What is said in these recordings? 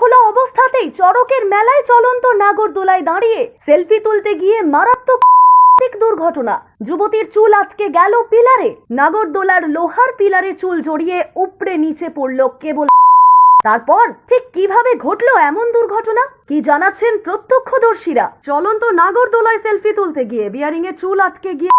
খোলা অবস্থাতেই চড়কের মেলায় চলন্ত নাগরদোলায় দাঁড়িয়ে সেলফি তুলতে গিয়ে মারাত্মক দুর্ঘটনা। যুবতীর চুল আটকে গেল পিলারে। নাগরদোলার লোহার পিলারে চুল জড়িয়ে উপড়ে নিচে পড়ল কেবল তারপর ঠিক কীভাবে ঘটলো এমন দুর্ঘটনা? কি জানাচ্ছেন প্রত্যক্ষদর্শীরা? চলন্ত নাগরদোলায় সেলফি তুলতে গিয়ে বিয়ারিং এ চুল আটকে গিয়ে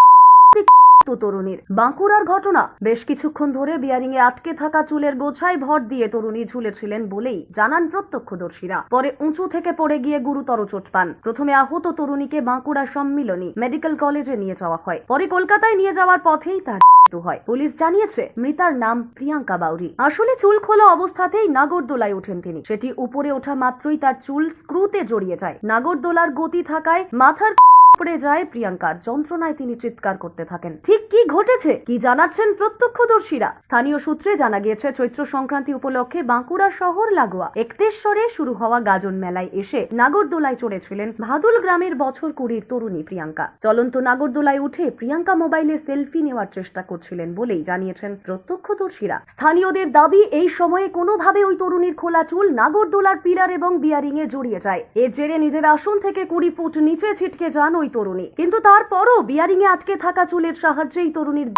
তরুণীর। বাঁকুড়ার ঘটনা। বেশ কিছুক্ষণ ধরে বিয়ারিং এ আটকে থাকা চুলের গোছায় ভর দিয়ে তরুণী ঝুলেছিলেন বলেই জানান প্রত্যক্ষদর্শীরা। পরে উঁচু থেকে পড়ে গিয়ে গুরুতর চোট পান। প্রথমে আহত তরুণীকে বাঁকুড়া সম্মিলনী মেডিকেল কলেজে নিয়ে যাওয়া হয়। পরে কলকাতায় নিয়ে যাওয়ার পথেই তার হয়। পুলিশ জানিয়েছে, মৃতার নাম প্রিয়াঙ্কা বাউরি। আসলে চুল খোলা অবস্থাতেই নাগরদোলায় ওঠেন তিনি। সেটি উপরে ওঠা মাত্রই তার চুল স্ক্রুতে জড়িয়ে যায়। নাগরদোলার গতি থাকায় মাথার পড়ে যায় প্রিয়াঙ্কার। যন্ত্রণায় তিনি চিৎকার করতে থাকেন। ঠিক কি ঘটেছে? কি জানাচ্ছেন প্রত্যক্ষদর্শীরা? স্থানীয় সূত্রে জানা গিয়েছে, চৈত্র সংক্রান্তি উপলক্ষে বাঁকুড়া শহর লাগোয়া একতেশ্বরে শুরু হওয়া গাজন মেলায় এসে নাগরদোলায় চড়েছিলেন ভাদুল গ্রামের বছর কুড়ির তরুণী প্রিয়াঙ্কা। চলন্ত নাগরদোলায় উঠে প্রিয়াঙ্কা মোবাইলে সেলফি নেওয়ার চেষ্টা করছিলেন বলেই জানিয়েছেন প্রত্যক্ষদর্শীরা। স্থানীয়দের দাবি, এই সময়ে কোনোভাবে ওই তরুণীর খোলা চুল নাগরদোলার পিলার এবং বিয়ারিং এ জড়িয়ে যায়। এর জেরে নিজের আসন থেকে কুড়ি ফুট নিচে ছিটকে যান ওই তরুণী। কিন্তু তারপরও বিয়ারিং এ আটকে থাকা চুলের সাহায্যেই তরুণীর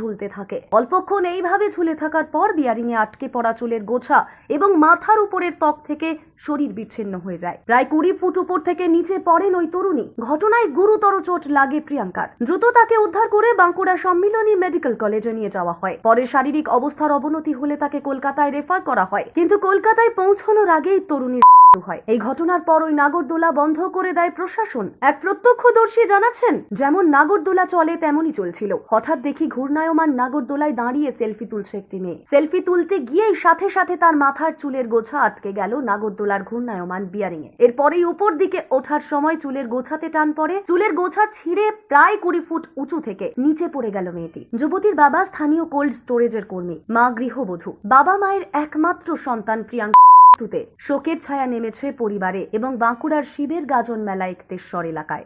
ঝুলতে থাকে। অল্পক্ষণ এইভাবে ঝুলে থাকার পর বিয়ারিং এ আটকে পড়া চুলের গোছা এবং মাথার উপরের ত্বক থেকে শরীর বিচ্ছিন্ন হয়ে যায়। প্রায় কুড়ি ফুট উপর থেকে নিচে পড়েন ওই তরুণী। ঘটনায় গুরুতর চোট লাগে প্রিয়াঙ্কার। দ্রুত তাকে উদ্ধার করে বাঁকুড়া সম্মিলনী মেডিকেল কলেজে নিয়ে যাওয়া হয়। পরে শারীরিক অবস্থার অবনতি হলে তাকে কলকাতায় রেফার করা হয়। কিন্তু কলকাতায় পৌঁছানোর আগেই তরুণীর হয়। এই ঘটনার পর ওই নাগরদোলা বন্ধ করে দেয় প্রশাসন। এক প্রত্যক্ষদর্শী জানাচ্ছেন, যেমন নাগরদোলা চলে তেমনই চলছিল। হঠাৎ দেখি ঘূর্ণায়মান নাগরদোলায় দাঁড়িয়ে সেলফি তুলছে একটি মেয়ে। সেলফি তুলতে গিয়েই সাথে সাথে তার মাথার চুলের গোছা আটকে গেল নাগরদোলার ঘূর্ণায়মান বিয়ারিং এ এরপরেই উপর দিকে ওঠার সময় চুলের গোছাতে টান পড়ে। চুলের গোছা ছিঁড়ে প্রায় কুড়ি ফুট উঁচু থেকে নিচে পড়ে গেল মেয়েটি। যুবতীর বাবা স্থানীয় কোল্ড স্টোরেজের কর্মী, মা গৃহবধূ। বাবা মায়ের একমাত্র সন্তান প্রিয়াঙ্কা। মৃত্যুতে শোকের ছায়া নেমেছে পরিবারে এবং বাঁকুড়ার শিবের গাজন মেলা একতেশ্বর এলাকায়।